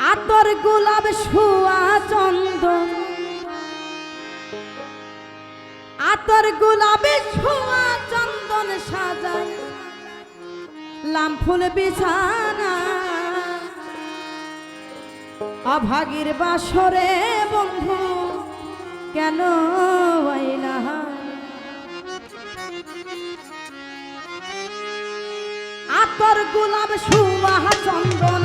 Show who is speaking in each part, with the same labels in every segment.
Speaker 1: আতর গোলাপ শুয়া চন্দন। আতর গোলাপে শুয়া চন্দন সাজাই। লাম্ফুল বিছানা। অভাগীর বাসরে বন্ধু, কেন না আতর গোলাপ শুয়া চন্দন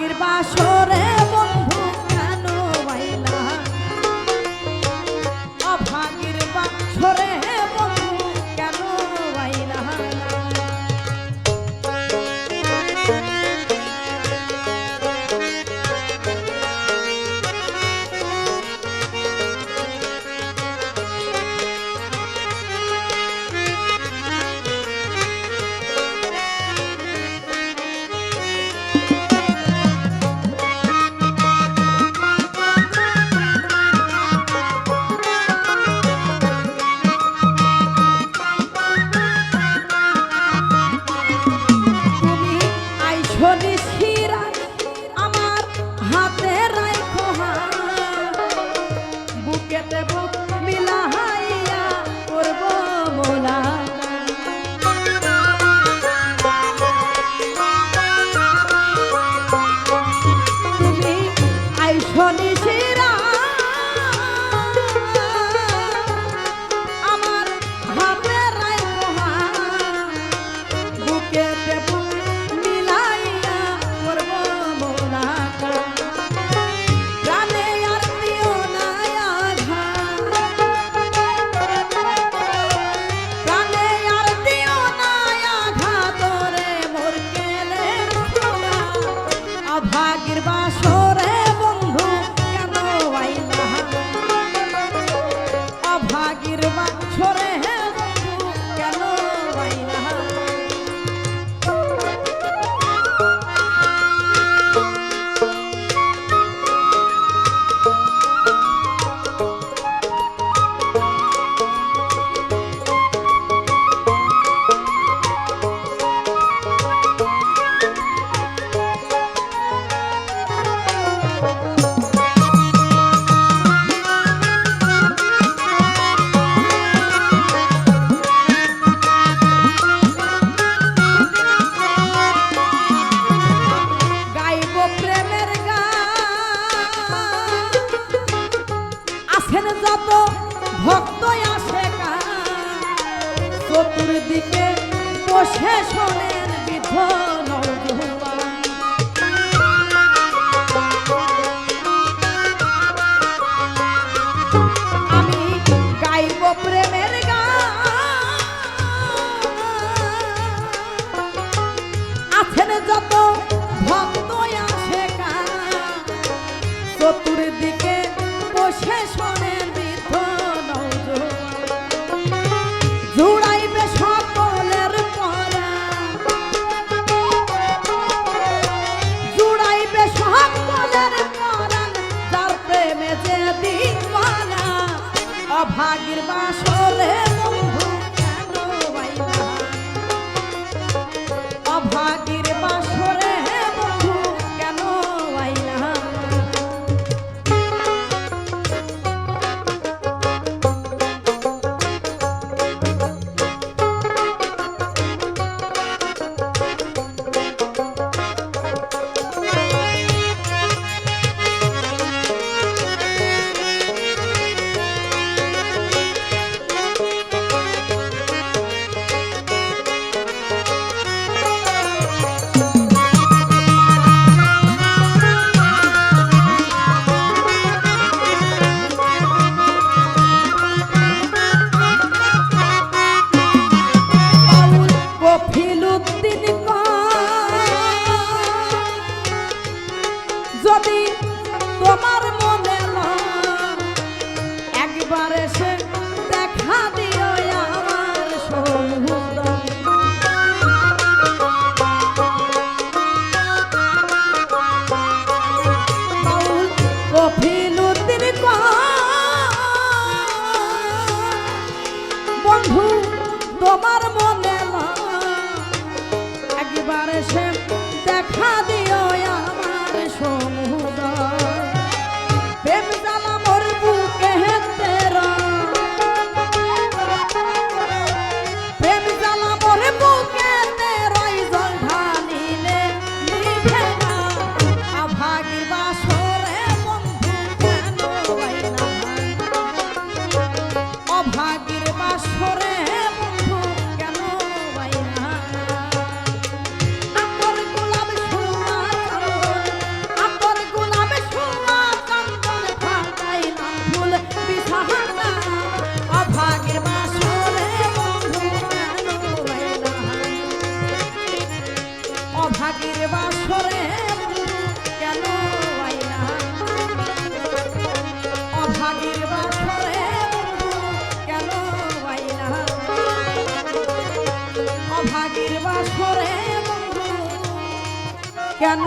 Speaker 1: আগের বাসরে রাগের বাসর শেষনের বিফল আমি গাইব প্রেমের যত ভক্ত আসে চতুর্দিক অভাগীর বাসরে কফিলুদ্দিন কেন